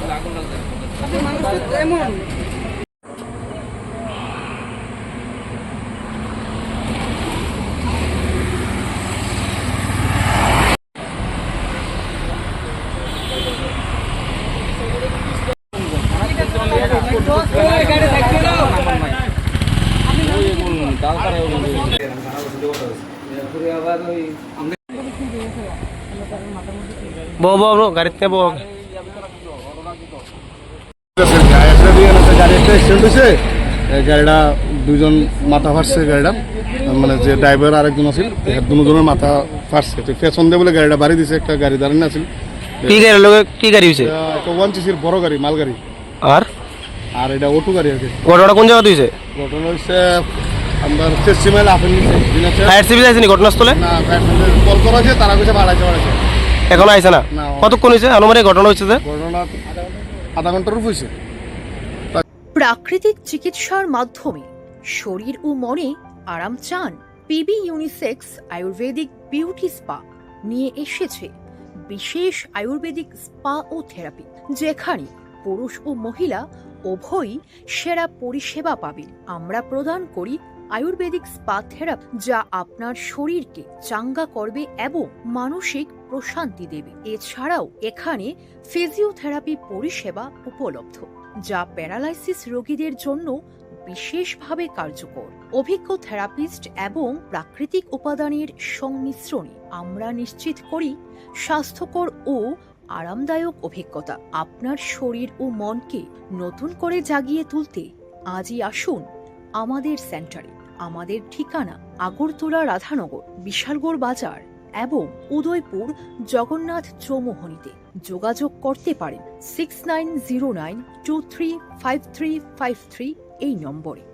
তো এমন। বো বো বো গাড়িতে বো একটা দিয়ে একটা গাড়ি একটা অ্যাক্সিডেন্ট হয়েছে এই গাড়িটা দুজন মাথা ফাটছে গাড়িটা। মানে যে ড্রাইভার আরেকজন আছিল দুজনের মাথা ফাটছে। তো পেছন দিয়ে বলে গাড়িটা বাড়ি দিছে একটা গাড়ি দাঁড়ানো আছিল। কি গাড়ি লোক কি গাড়ি একটা ওয়ান সিসির বড় গাড়ি মাল গাড়ি। আর? আর এটা অটো গাড়ি আর কি। ঘটনাটা কোন জায়গা হয়েছে ঘটনা হচ্ছে আমার আপেল নিচে দিনাজপুর ফায়ার সার্ভিস আসেনি ঘটনাস্থলে? না কল করা হয়েছে তারা কইছে বাড়াইতে বাড়াইছে এখনও আইছে না? না। কতক্ষণ হয়েছে আনুমানিক ঘটনা হয়েছে যে? ঘটনা আধা ঘণ্টার হয়েছে। প্রাকৃতিক চিকিৎসার মাধ্যমে শরীর ও মনে আরাম চান। PB unisex Ayurvedic beauty spa নিয়ে এসেছে বিশেষ আয়ুর্বেদিক স্পা ও থেরাপি, যেখানে পুরুষ ও মহিলা উভয়ই সেরা পরিষেবা পাবেন। আমরা প্রদান করি আয়ুর্বেদিক স্পা থেরাপি যা আপনার শরীরকে চাঙ্গা করবে এবং মানসিক প্রশান্তি দেবে। এছাড়াও এখানে ফিজিওথেরাপি পরিষেবা উপলব্ধ, যা প্যারালাইসিস রোগীদের জন্য বিশেষভাবে কার্যকর। অভিজ্ঞ থেরাপিস্ট এবং প্রাকৃতিক উপাদানের সংমিশ্রণে আমরা নিশ্চিত করি স্বাস্থ্যকর ও আরামদায়ক অভিজ্ঞতা আপনার শরীর ও মনকে নতুন করে জাগিয়ে তুলতে। আজই আসুন আমাদের সেন্টারে। আমাদের ঠিকানা আগরতলা রাধানগর, বিশালগড় বাজার এবং উদয়পুর জগন্নাথ চৌমোহনীতে। যোগাযোগ করতে পারেন six nine zero nine two three five three five three এই নম্বরে।